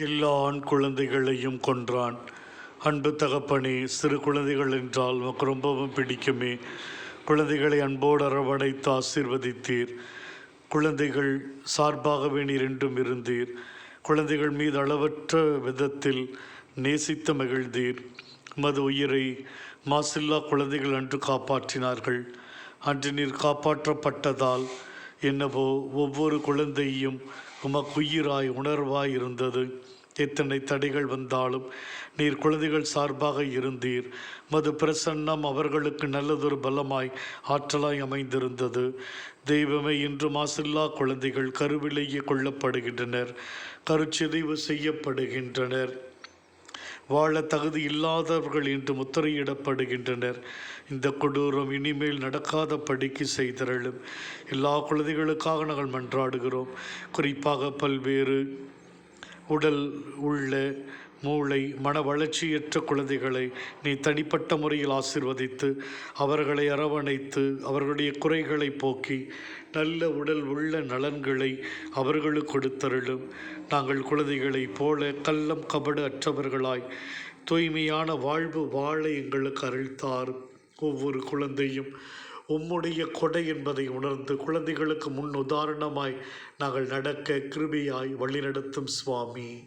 எல்லா ஆண் குழந்தைகளையும் கொன்றான். அன்பு தகப்பனே சிறு குழந்தைகள் என்றால் உமக்கு ரொம்பவும் பிடிக்குமே. குழந்தைகளை அன்போடு அரவணைத்து ஆசீர்வதித்தீர். குழந்தைகள் சார்பாகவே நீர் என்றும் இருந்தீர். குழந்தைகள் மீது அளவற்ற விதத்தில் நேசித்து மகிழ்ந்தீர். மது உயிரை மாசில்லா குழந்தைகள் அன்று காப்பாற்றினார்கள். அன்று நீர் காப்பாற்றப்பட்டதால் என்னவோ ஒவ்வொரு குழந்தையும் உமக்குயிராய் உணர்வாய் இருந்தது எத்தனை தடைகள் வந்தாலும் நீர் குழந்தைகள் சார்பாக இருந்தீர். மது பிரசன்னம் அவர்களுக்கு நல்லதொரு பலமாய் ஆற்றலாய் அமைந்திருந்தது. தெய்வமே இன்று மாசில்லா குழந்தைகள் கருவிலேயே கொள்ளப்படுகின்றனர் கருச்சிதைவு செய்யப்படுகின்றனர். வாழ தகுதி இல்லாதவர்கள் என்று முத்திரையிடப்படுகின்றனர். இந்த கொடூரம் இனிமேல் நடக்காத படிக்கு செய்தரலும் எல்லா குழந்தைகளுக்காக நாங்கள் மன்றாடுகிறோம். குறிப்பாக பல்வேறு உடல் உள்ள மூளை மன வளர்ச்சியற்ற குழந்தைகளை நீ தனிப்பட்ட முறையில் ஆசிர்வதித்து அவர்களை அரவணைத்து அவர்களுடைய குறைகளை போக்கி நல்ல உடல் உள்ள நலன்களை அவர்களுக்கு கொடுத்தருளும். நாங்கள் குழந்தைகளைப் போல கள்ளம் கபடு அற்றவர்களாய் தூய்மையான வாழ்வு வாழ எங்களுக்கு அருள்தார் ஒவ்வொரு குழந்தையும் உம்முடைய கொடை என்பதை உணர்ந்து குழந்தைகளுக்கு முன் உதாரணமாய் நாங்கள் நடக்க கிருபியாய் வழிநடத்தும் சுவாமி.